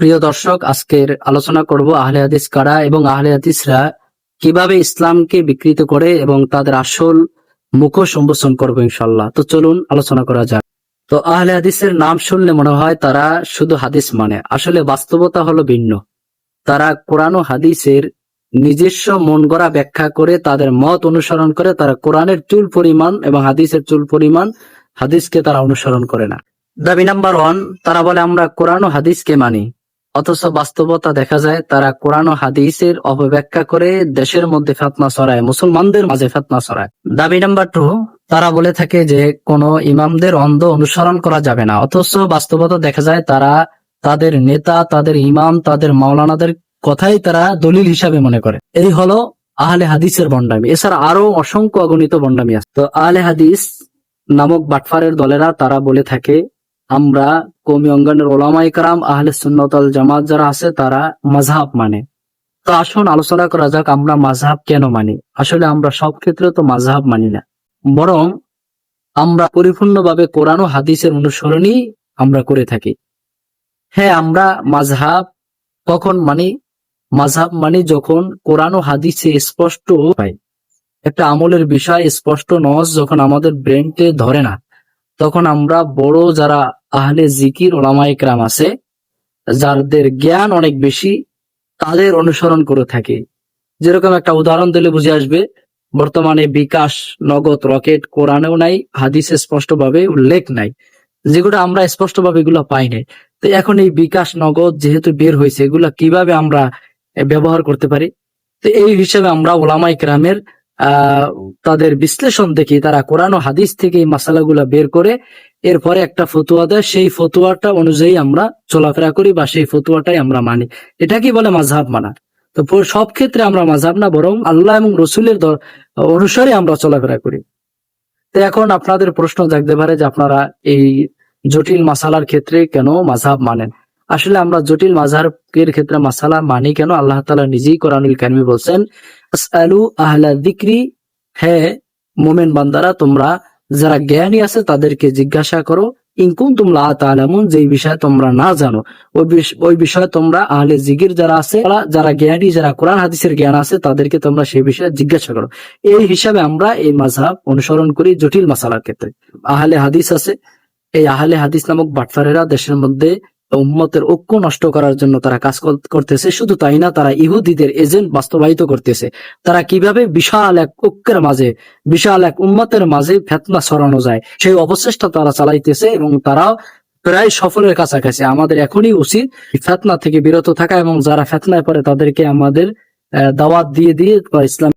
প্রিয় দর্শক, আজকের আলোচনা করব আহলে হাদিস কারা এবং আহলে হাদিসরা কীভাবে ইসলামকে বিকৃত করে এবং তাদের আসল মুখোশ উন্মোচন করব ইনশাল্লাহ তো চলুন, আলোচনা করা যাক। তো আহলে হাদিসের নাম শুনলে মনে হয় তারা শুধু হাদিস মানে আসলে বাস্তবতা হলো ভিন্ন। তারা কোরআন ও হাদিসের নিজস্ব মন গড়া ব্যাখ্যা করে তাদের মত অনুসরণ করে, তারা কোরআনের চুল পরিমাণ এবং হাদিসের চুল পরিমাণ হাদিসকে তারা অনুসরণ করে না। দাবি নাম্বার ওয়ান, তারা বলে, আমরা কোরআন ও হাদিসকে মানি। অথচ বাস্তবতা দেখা যায়, তারা কোরআন হাদিসের অপব্যাখ্যা করে দেশের মধ্যে ফেতনা ছড়ায়, মুসলমানদের মাঝে ফেতনা ছড়ায়। দাবি নাম্বার টু তারা বলে থাকে যে কোন ইমামদের অন্ধ অনুসরণ করা যাবে না। অথচ বাস্তবতা দেখা যায়, তারা তাদের নেতা, তাদের ইমাম, তাদের মাওলানাদের কথাই তারা দলিল হিসাবে মনে করে। এই হলো আহলে হাদিসের বন্ডামি। এছাড়া আরও অসংখ্য অগণিত বন্ডামি আছে। তো আহলে হাদিস নামক বাটফারের দলেরা তারা বলে থাকে আমরা কমি অঙ্গনের ওলামাই কারাম, আহলে সুন্নতল জামাত যারা আছে, তারা মাঝহাব মানে। তো আসুন আলোচনা করা যাক আমরা মাঝহাব কেন মানি। আসলে আমরা সব ক্ষেত্রে তো মাঝহাব মানি না। বরং আমরা পরিপূর্ণভাবে কোরআন ও হাদিসের অনুসরণই আমরা করে থাকি। হ্যাঁ আমরা মাঝহাব কখন মানি? মাঝহাব মানি যখন কোরআন ও হাদিসে স্পষ্ট পাই একটা আমলের বিষয় স্পষ্ট নজ যখন আমাদের ব্রেনকে ধরে না। তখন আমরা বড় যারা আহলে জিকির ওলামা ইকরাম আছে, যাদের জ্ঞান অনেক বেশি, তাদের অনুসরণ করে থাকি। যেরকম একটা উদাহরণ দিলে বুঝে আসবে, বর্তমানে বিকাশ, নগদ, রকেট, কোরআনেও নাই, হাদিসে স্পষ্টভাবে উল্লেখ নাই। যেগুলো আমরা স্পষ্টভাবে এগুলো পাই নাই। তো এখন এই বিকাশ, নগদ যেহেতু বের হয়েছে, এগুলা কীভাবে আমরা ব্যবহার করতে পারি? তো এই হিসেবে আমরা ওলামা ইকরামের তাদের বিশ্লেষণ দেখি তারা কোরআন ও হাদিস থেকে এই মাসালাগুলা বের করে এরপরে একটা ফতুয়া দেয় সেই ফতুয়াটা অনুযায়ী আমরা চলাফেরা করি বা সেই ফতুয়াটাই আমরা মানি। এটা কি বলে মাঝহাব মানা? তো সব ক্ষেত্রে আমরা মাঝহাব না বরং আল্লাহ এবং রসুলের অনুসারে আমরা চলাফেরা করি। তো এখন আপনাদের প্রশ্ন জাগতে পারে যে আপনারা এই জটিল মাসালার ক্ষেত্রে কেন মাঝহাব মানেন? আসলে আমরা জটিল মাঝহাবের ক্ষেত্রে মাসালা মানি কেন? আল্লাহ তালা নিজেই কোরআনুল কারিমে বলছেন হ্যাঁ মোমেন বান্দারা, তোমরা যারা জ্ঞানী আছে তাদেরকে জিজ্ঞাসা করো ইনকুম তোমরা তালামুন যে বিষয়ে তোমরা না জানো। ওই বিষয়ে তোমরা আহলে জিগির যারা আছে যারা জ্ঞানী, যারা কোরআন, হাদিসের জ্ঞান আছে, তাদেরকে তোমরা সেই বিষয়ে জিজ্ঞাসা করো। এই হিসাবে আমরা এই মাঝহাব অনুসরণ করি জটিল মাসালার ক্ষেত্রে। আহলে হাদিস আছে, এই আহলে হাদিস নামক বাটফারেরা দেশের মধ্যে উম্মতের ঐক্য নষ্ট করার জন্য তারা কাজ করতেছে। শুধু তাই না, তারা ইহুদিদের এজেন্ট বাস্তবায়িত করতেছে। তারা কীভাবে বিশাল এক ঐক্যের মাঝে, বিশাল এক উম্মতের মাঝে ফেতনা ছড়ানো যায়, সেই অপচেষ্টা তারা চালাইতেছে এবং তারা প্রায় সফলের কাছাকাছি। আমাদের এখনই উচিত ফেতনা থেকে বিরত থাকা এবং যারা ফেতনায় পড়ে তাদেরকে আমাদের দাওয়াত দিয়ে দিয়ে বা ইসলাম